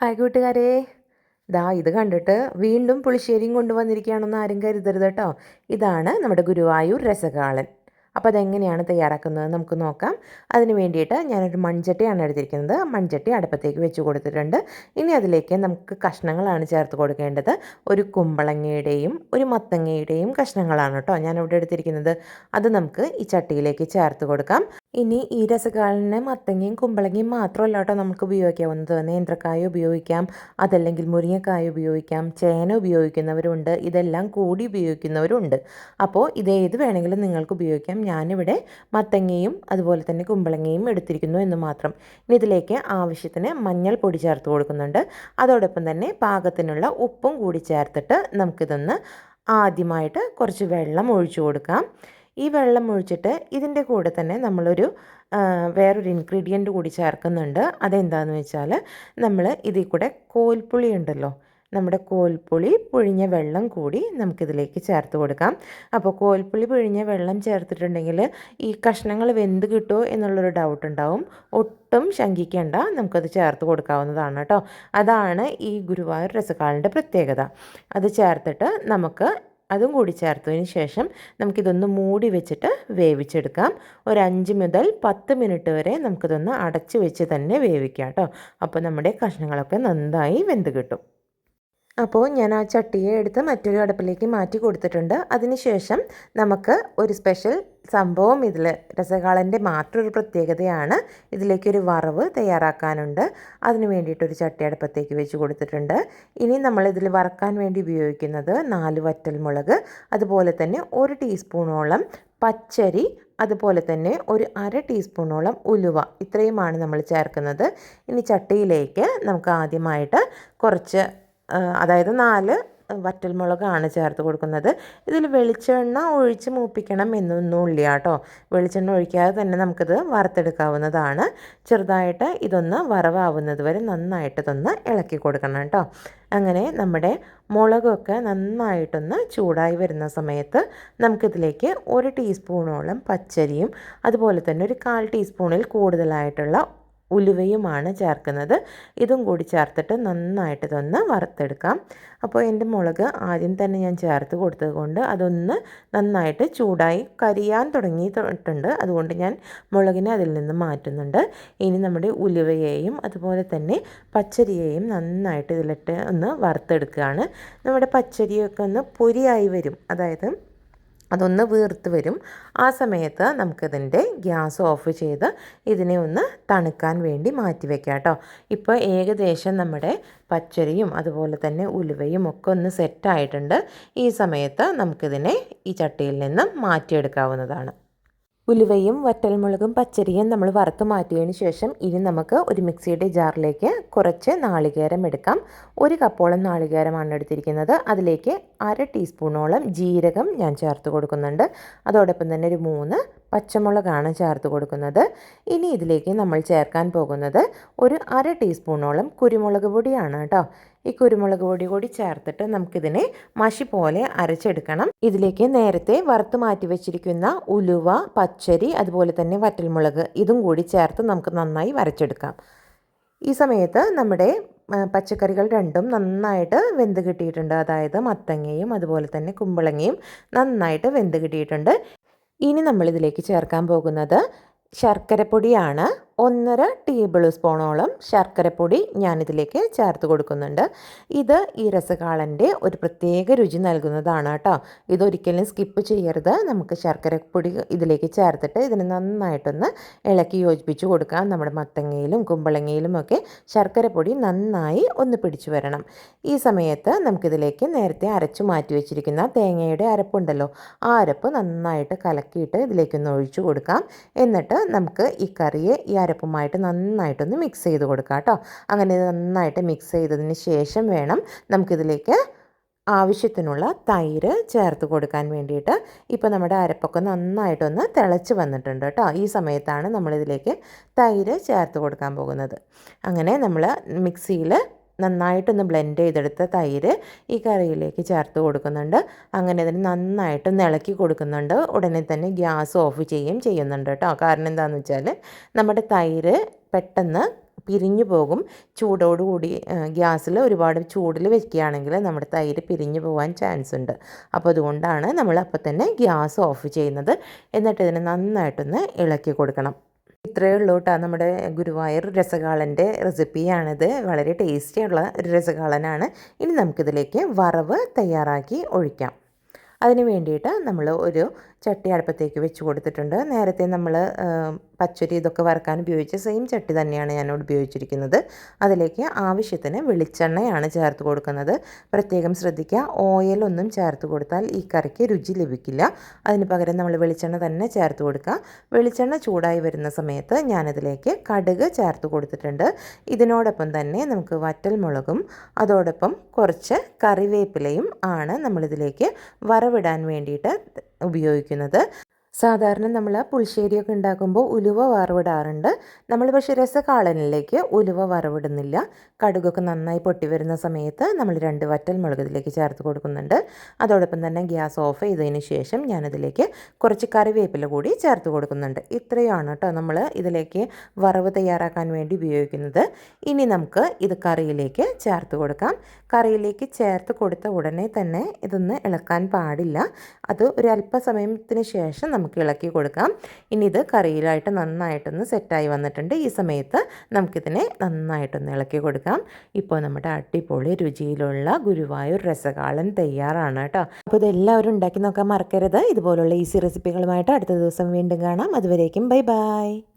Hi കൂട്ടുകാരെ. ദാ ഇത് കണ്ടിട്ട് വീണ്ടും പുളിശ്ശേരിയും കൊണ്ടുവന്നിരിക്കുകയാണെന്ന് ആരും കരുതരുത് കേട്ടോ. ഇതാണ് നമ്മുടെ ഗുരുവായൂർ രസകാളൻ. അപ്പോൾ അതെങ്ങനെയാണ് തയ്യാറാക്കുന്നത് നമുക്ക് നോക്കാം. അതിന് വേണ്ടിയിട്ട് ഞാനൊരു മൺചട്ടിയാണ് എടുത്തിരിക്കുന്നത്. മൺചട്ടി അടുപ്പത്തേക്ക് വെച്ച് കൊടുത്തിട്ടുണ്ട്. ഇനി അതിലേക്ക് നമുക്ക് കഷ്ണങ്ങളാണ് ചേർത്ത് കൊടുക്കേണ്ടത്. ഒരു കുമ്പളങ്ങയുടെയും ഒരു മത്തങ്ങയുടെയും കഷ്ണങ്ങളാണ് കേട്ടോ ഞാനിവിടെ എടുത്തിരിക്കുന്നത്. അത് നമുക്ക് ഈ ചട്ടിയിലേക്ക് ചേർത്ത് കൊടുക്കാം. ഇനി ഈ രസകാലിന് മത്തങ്ങയും കുമ്പളങ്ങയും മാത്രമല്ല കേട്ടോ നമുക്ക് ഉപയോഗിക്കാവുന്നത്. നേന്ത്രക്കായ ഉപയോഗിക്കാം അതല്ലെങ്കിൽ മുരിങ്ങക്കായ ഉപയോഗിക്കാം ചേന ഉപയോഗിക്കുന്നവരുണ്ട് ഇതെല്ലാം കൂടി ഉപയോഗിക്കുന്നവരുണ്ട്. അപ്പോൾ ഇതേത് വേണമെങ്കിലും നിങ്ങൾക്ക് ഉപയോഗിക്കാം. ഞാനിവിടെ മത്തങ്ങയും അതുപോലെ തന്നെ കുമ്പളങ്ങയും എടുത്തിരിക്കുന്നു എന്ന് മാത്രം. ഇനി ഇതിലേക്ക് ആവശ്യത്തിന് മഞ്ഞൾപ്പൊടി ചേർത്ത് കൊടുക്കുന്നുണ്ട്. അതോടൊപ്പം തന്നെ പാകത്തിനുള്ള ഉപ്പും കൂടി ചേർത്തിട്ട് നമുക്കിതൊന്ന് ആദ്യമായിട്ട് കുറച്ച് വെള്ളം ഒഴിച്ചു കൊടുക്കാം. ഈ വെള്ളം ഒഴിച്ചിട്ട് ഇതിന്റെ കൂടെ തന്നെ നമ്മളൊരു വേറൊരു ഇൻഗ്രീഡിയന്റ് കൂടി ചേർക്കുന്നുണ്ട്. അതെന്താണെന്ന് വെച്ചാൽ നമ്മൾ ഇതിൽ കൂടെ കോൽപ്പുളി ഉണ്ടല്ലോ. നമ്മുടെ കോൽപ്പുളി പുഴിഞ്ഞ വെള്ളം കൂടി നമുക്കിതിലേക്ക് ചേർത്ത് കൊടുക്കാം. അപ്പോൾ കോൽപ്പുളി പുഴിഞ്ഞ വെള്ളം ചേർത്തിട്ടുണ്ടെങ്കിൽ ഈ കഷ്ണങ്ങൾ വെന്ത് കിട്ടുമോ എന്നുള്ളൊരു ഡൗട്ട് ഉണ്ടാവും. ഒട്ടും ശങ്കിക്കേണ്ട നമുക്കത് ചേർത്ത് കൊടുക്കാവുന്നതാണ് കേട്ടോ. അതാണ് ഈ ഗുരുവായൂർ രസകാളിന്റെ പ്രത്യേകത. അത് ചേർത്തിട്ട് നമുക്ക് അതും കൂടി ചേർത്തതിന് ശേഷം നമുക്കിതൊന്ന് മൂടി വെച്ചിട്ട് വേവിച്ചെടുക്കാം. ഒരു അഞ്ച് മുതൽ പത്ത് മിനിറ്റ് വരെ നമുക്കിതൊന്ന് അടച്ച് വെച്ച് തന്നെ വേവിക്കാം കേട്ടോ. അപ്പോൾ നമ്മുടെ കഷ്ണങ്ങളൊക്കെ നന്നായി വെന്ത് കിട്ടും. അപ്പോൾ ഞാൻ ആ ചട്ടിയെ എടുത്ത് മറ്റൊരു അടുപ്പിലേക്ക് മാറ്റി കൊടുത്തിട്ടുണ്ട്. അതിനുശേഷം നമുക്ക് ഒരു സ്പെഷ്യൽ സംഭവം ഇതിൽ രസകാളന്റെ മാത്രമൊരു പ്രത്യേകതയാണ്. ഇതിലേക്കൊരു വറവ് തയ്യാറാക്കാനുണ്ട്. അതിന് വേണ്ടിയിട്ടൊരു ചട്ടി അടുപ്പത്തേക്ക് വെച്ച് കൊടുത്തിട്ടുണ്ട്. ഇനി നമ്മൾ ഇതിൽ വറക്കാൻ വേണ്ടി ഉപയോഗിക്കുന്നത് നാല് വറ്റൽമുളക് അതുപോലെ തന്നെ ഒരു ടീസ്പൂണോളം പച്ചരി അതുപോലെ തന്നെ ഒരു അര ടീസ്പൂണോളം ഉലുവ. ഇത്രയുമാണ് നമ്മൾ ചേർക്കുന്നത്. ഇനി ചട്ടിയിലേക്ക് നമുക്ക് ആദ്യമായിട്ട് കുറച്ച് അതായത് നാല് വറ്റൽമുളകാണ് ചേർത്ത് കൊടുക്കുന്നത്. ഇതിൽ വെളിച്ചെണ്ണ ഒഴിച്ച് മൂപ്പിക്കണം എന്നൊന്നുമില്ല കേട്ടോ. വെളിച്ചെണ്ണ ഒഴിക്കാതെ തന്നെ നമുക്കിത് വറുത്തെടുക്കാവുന്നതാണ്. ചെറുതായിട്ട് ഇതൊന്ന് വറവാവുന്നത് വരെ നന്നായിട്ട് ഇതൊന്ന് ഇളക്കി കൊടുക്കണം കേട്ടോ. അങ്ങനെ നമ്മുടെ മുളകൊക്കെ നന്നായിട്ടൊന്ന് ചൂടായി വരുന്ന സമയത്ത് നമുക്കിതിലേക്ക് ഒരു ടീസ്പൂണോളം പച്ചരിയും അതുപോലെ തന്നെ ഒരു കാൽ ടീസ്പൂണിൽ കൂടുതലായിട്ടുള്ള ഉലുവയുമാണ് ചേർക്കുന്നത്. ഇതും കൂടി ചേർത്തിട്ട് നന്നായിട്ട് ഇതൊന്ന് വറുത്തെടുക്കാം. അപ്പോൾ എന്റെ മുളക് ആദ്യം തന്നെ ഞാൻ ചേർത്ത് കൊടുത്തത് കൊണ്ട് അതൊന്ന് നന്നായിട്ട് ചൂടായി കരിയാൻ തുടങ്ങിയിട്ടുണ്ട്. അതുകൊണ്ട് ഞാൻ മുളകിനെ അതിൽ നിന്ന് മാറ്റുന്നുണ്ട്. ഇനി നമ്മുടെ ഉലുവയെയും അതുപോലെ തന്നെ പച്ചരിയെയും നന്നായിട്ട് ഇതിലിട്ട് ഒന്ന് വറുത്തെടുക്കുകയാണ്. നമ്മുടെ പച്ചരിയൊക്കെ ഒന്ന് പൊരിയായി വരും. അതായത് അതൊന്ന് വീർത്ത് വരും. ആ സമയത്ത് നമുക്കിതിന്റെ ഗ്യാസ് ഓഫ് ചെയ്ത് ഇതിനെ ഒന്ന് തണുക്കാൻ വേണ്ടി മാറ്റി വെക്കാം കേട്ടോ. ഇപ്പോൾ ഏകദേശം നമ്മുടെ പച്ചരിയും അതുപോലെ തന്നെ ഉലുവയും ഒക്കെ ഒന്ന് സെറ്റായിട്ടുണ്ട് ഈ സമയത്ത് നമുക്കിതിനെ ഈ ചട്ടിയിൽ നിന്നും മാറ്റിയെടുക്കാവുന്നതാണ്. ഉലുവയും വറ്റൽമുളകും പച്ചരിയും നമ്മൾ വറുത്ത് മാറ്റിയതിന് ശേഷം ഇനി നമുക്ക് ഒരു മിക്സിയുടെ ജാറിലേക്ക് കുറച്ച് നാളികേരം എടുക്കാം. ഒരു കപ്പോളം നാളികേരമാണ് എടുത്തിരിക്കുന്നത്. അതിലേക്ക് അര ടീസ്പൂണോളം ജീരകം ഞാൻ ചേർത്ത് കൊടുക്കുന്നുണ്ട്. അതോടൊപ്പം തന്നെ ഒരു മൂന്ന് പച്ചമുളകാണ് ചേർത്ത് കൊടുക്കുന്നത്. ഇനി ഇതിലേക്ക് നമ്മൾ ചേർക്കാൻ പോകുന്നത് ഒരു അര ടീസ്പൂണോളം കുരുമുളക് പൊടിയാണ് കേട്ടോ. ഈ കുരുമുളക് പൊടി കൂടി ചേർത്തിട്ട് നമുക്കിതിനെ മഷി പോലെ അരച്ചെടുക്കണം. ഇതിലേക്ക് നേരത്തെ വറുത്ത് മാറ്റി വെച്ചിരിക്കുന്ന ഉലുവ പച്ചരി അതുപോലെ തന്നെ വറ്റൽമുളക് ഇതും കൂടി ചേർത്ത് നമുക്ക് നന്നായി വരച്ചെടുക്കാം. ഈ സമയത്ത് നമ്മുടെ പച്ചക്കറികൾ രണ്ടും നന്നായിട്ട് വെന്ത് കിട്ടിയിട്ടുണ്ട്. അതായത് മത്തങ്ങയും അതുപോലെ തന്നെ കുമ്പളങ്ങയും നന്നായിട്ട് വെന്ത് കിട്ടിയിട്ടുണ്ട്. ഇനി നമ്മളിതിലേക്ക് ചേർക്കാൻ പോകുന്നത് ശർക്കരപ്പൊടിയാണ്. ഒന്നര ടേബിൾ സ്പൂണോളം ശർക്കരപ്പൊടി ഞാനിതിലേക്ക് ചേർത്ത് കൊടുക്കുന്നുണ്ട്. ഇത് ഈ രസകാളന്റെ ഒരു പ്രത്യേക രുചി നൽകുന്നതാണ് കേട്ടോ. ഇതൊരിക്കലും സ്കിപ്പ് ചെയ്യരുത്. നമുക്ക് ശർക്കരപ്പൊടി ഇതിലേക്ക് ചേർത്തിട്ട് ഇതിനെ നന്നായിട്ടൊന്ന് ഇളക്കി യോജിപ്പിച്ച് കൊടുക്കാം. നമ്മുടെ മത്തങ്ങയിലും കുമ്പളങ്ങയിലും ഒക്കെ ശർക്കരപ്പൊടി നന്നായി ഒന്ന് പിടിച്ചു വരണം. ഈ സമയത്ത് നമുക്കിതിലേക്ക് നേരത്തെ അരച്ചു മാറ്റി വെച്ചിരിക്കുന്ന തേങ്ങയുടെ അരപ്പുണ്ടല്ലോ ആ അരപ്പ് നന്നായിട്ട് കലക്കിയിട്ട് ഇതിലേക്കൊന്ന് ഒഴിച്ചു കൊടുക്കാം. എന്നിട്ട് നമുക്ക് ഈ കറിയെ ഈ അരപ്പുമായിട്ട് നന്നായിട്ടൊന്ന് മിക്സ് ചെയ്ത് കൊടുക്കുക കേട്ടോ. അങ്ങനെ നന്നായിട്ട് മിക്സ് ചെയ്തതിന് ശേഷം വേണം നമുക്കിതിലേക്ക് ആവശ്യത്തിനുള്ള തൈര് ചേർത്ത് കൊടുക്കാൻ വേണ്ടിയിട്ട്. ഇപ്പോൾ നമ്മുടെ അരപ്പൊക്കെ നന്നായിട്ടൊന്ന് തിളച്ച് വന്നിട്ടുണ്ട് കേട്ടോ. ഈ സമയത്താണ് നമ്മളിതിലേക്ക് തൈര് ചേർത്ത് കൊടുക്കാൻ പോകുന്നത്. അങ്ങനെ നമ്മൾ മിക്സിയിൽ നന്നായിട്ടൊന്ന് ബ്ലെൻഡ് ചെയ്തെടുത്ത തൈര് ഈ കറിയിലേക്ക് ചേർത്ത് കൊടുക്കുന്നുണ്ട്. അങ്ങനെ അതിന് നന്നായിട്ടൊന്ന് ഇളക്കി കൊടുക്കുന്നുണ്ട്. ഉടനെ തന്നെ ഗ്യാസ് ഓഫ് ചെയ്യുകയും ചെയ്യുന്നുണ്ട് കേട്ടോ. കാരണം എന്താണെന്ന് വെച്ചാൽ നമ്മുടെ തൈര് പെട്ടെന്ന് പിരിഞ്ഞു പോകും. ചൂടോടുകൂടി ഗ്യാസിൽ ഒരുപാട് ചൂടിൽ വെക്കുകയാണെങ്കിൽ നമ്മുടെ തൈര് പിരിഞ്ഞു പോകാൻ ചാൻസ് ഉണ്ട്. അപ്പോൾ അതുകൊണ്ടാണ് നമ്മൾ അപ്പോൾ തന്നെ ഗ്യാസ് ഓഫ് ചെയ്യുന്നത്. എന്നിട്ട് ഇതിനെ നന്നായിട്ടൊന്ന് ഇളക്കി കൊടുക്കണം. ഇത്രയേ ഉള്ളൂ കേട്ടോ. നമ്മുടെ ഗുരുവായൂർ രസകാളന്റെ റെസിപ്പിയാണിത്. വളരെ ടേസ്റ്റിയുള്ള ഒരു രസകാളനാണ് ഇനി നമുക്കിതിലേക്ക് വറവ് തയ്യാറാക്കി ഒഴിക്കാം. അതിന് വേണ്ടിയിട്ട് നമ്മൾ ഒരു ചട്ടി അടുപ്പത്തേക്ക് വെച്ച് കൊടുത്തിട്ടുണ്ട്. നേരത്തെ നമ്മൾ പച്ചരി ഇതൊക്കെ വറക്കാൻ ഉപയോഗിച്ച സെയിം ചട്ടി തന്നെയാണ് ഞാൻ ഉപയോഗിച്ചിരിക്കുന്നത്. അതിലേക്ക് ആവശ്യത്തിന് വെളിച്ചെണ്ണയാണ് ചേർത്ത് കൊടുക്കുന്നത്. പ്രത്യേകം ശ്രദ്ധിക്കുക ഓയിലൊന്നും ചേർത്ത് കൊടുത്താൽ ഈ കറിക്ക് രുചി ലഭിക്കില്ല. അതിന് പകരം നമ്മൾ വെളിച്ചെണ്ണ തന്നെ ചേർത്ത് കൊടുക്കുക. വെളിച്ചെണ്ണ ചൂടായി വരുന്ന സമയത്ത് ഞാനതിലേക്ക് കടുക് ചേർത്ത് കൊടുത്തിട്ടുണ്ട്. ഇതിനോടൊപ്പം തന്നെ നമുക്ക് വറ്റൽ മുളകും അതോടൊപ്പം കുറച്ച് കറിവേപ്പിലയും ആണ് നമ്മളിതിലേക്ക് വറവിടാൻ വേണ്ടിയിട്ട് ഉപയോഗിക്കുന്നത് സാധാരണ നമ്മൾ പുളിശ്ശേരിയൊക്കെ ഉണ്ടാക്കുമ്പോൾ ഉലുവ വറവിടാറുണ്ട്. നമ്മൾ പക്ഷേ രസകാളനിലേക്ക് ഉലുവ വറവിടുന്നില്ല. കടുകൊക്കെ നന്നായി പൊട്ടി വരുന്ന സമയത്ത് നമ്മൾ രണ്ട് വറ്റൽ മുളക് ഇതിലേക്ക് ചേർത്ത് കൊടുക്കുന്നുണ്ട്. അതോടൊപ്പം തന്നെ ഗ്യാസ് ഓഫ് ചെയ്തതിന് ശേഷം ഞാനതിലേക്ക് കുറച്ച് കറിവേപ്പില കൂടി ചേർത്ത് കൊടുക്കുന്നുണ്ട്. ഇത്രയാണ് കേട്ടോ നമ്മൾ ഇതിലേക്ക് വറവ് തയ്യാറാക്കാൻ വേണ്ടി ഉപയോഗിക്കുന്നത്. ഇനി നമുക്ക് ഇത് കറിയിലേക്ക് ചേർത്ത് കൊടുക്കാം. കറിയിലേക്ക് ചേർത്ത് കൊടുത്ത ഉടനെ തന്നെ ഇതൊന്ന് ഇളക്കാൻ പാടില്ല. അത് ഒരു ശേഷം നമുക്ക് ഇളക്കി കൊടുക്കാം. ഇനി ഇത് കറിയിലായിട്ട് നന്നായിട്ടൊന്ന് സെറ്റായി വന്നിട്ടുണ്ട്. ഈ സമയത്ത് നമുക്കിതിനെ നന്നായിട്ടൊന്ന് ഇളക്കി കൊടുക്കാം. ഇപ്പോൾ നമ്മുടെ അടിപൊളി രുചിയിലുള്ള ഗുരുവായൂർ രസകാളൻ തയ്യാറാണ് കേട്ടോ. അപ്പോൾ ഇതെല്ലാവരും ഉണ്ടാക്കി നോക്കാൻ മറക്കരുത്. ഇതുപോലുള്ള ഈസി റെസിപ്പികളുമായിട്ട് അടുത്ത ദിവസം വീണ്ടും കാണാം. അതുവരേക്കും ബൈ ബൈ.